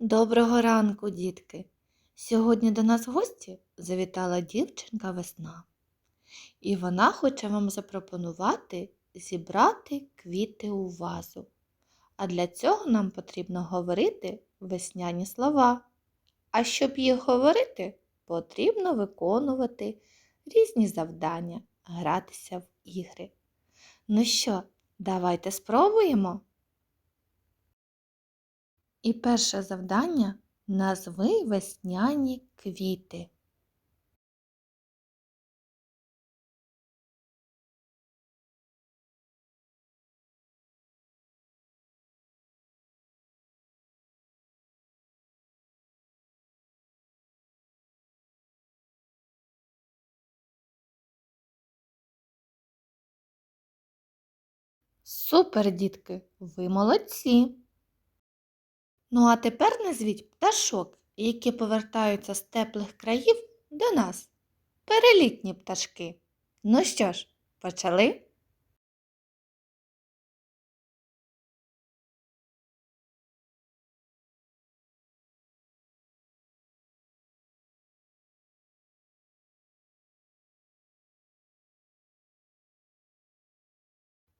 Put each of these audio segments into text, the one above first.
Доброго ранку, дітки! Сьогодні до нас в гості завітала дівчинка весна. І вона хоче вам запропонувати зібрати квіти у вазу. А для цього нам потрібно говорити весняні слова. А щоб їх говорити, потрібно виконувати різні завдання, гратися в ігри. Ну що, давайте спробуємо. І перше завдання назви весняні квіти. Супер, дітки, ви молодці! Ну а тепер назвіть пташок, які повертаються з теплих країв до нас. Перелітні пташки. Ну що ж, почали?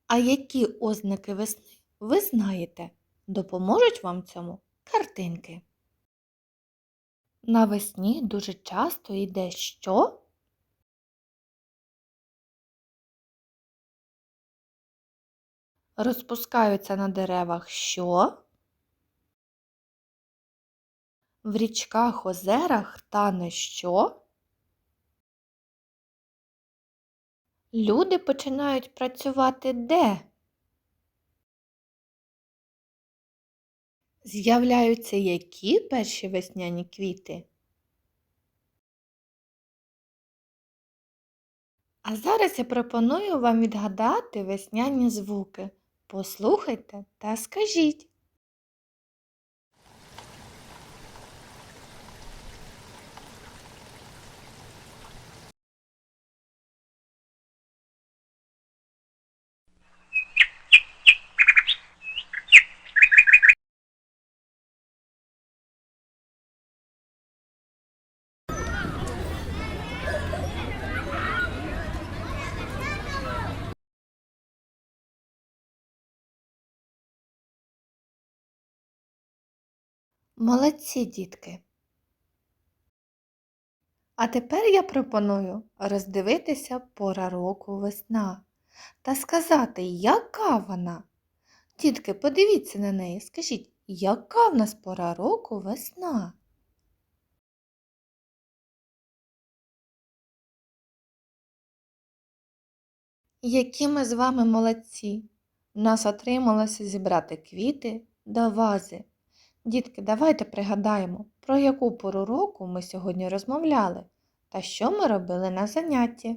А які ознаки весни ви знаєте? Допоможуть вам цьому картинки. Навесні дуже часто йде що? Розпускаються на деревах що? В річках, озерах тане що? Люди починають працювати де? З'являються які перші весняні квіти? А зараз я пропоную вам відгадати весняні звуки. Послухайте та скажіть. Молодці, дітки. А тепер я пропоную роздивитися пора року весна та сказати, яка вона. Дітки, подивіться на неї, скажіть, яка в нас пора року весна? Які ми з вами молодці! У нас отрималося зібрати квіти до вази. Дітки, давайте пригадаємо, про яку пору року ми сьогодні розмовляли та що ми робили на занятті.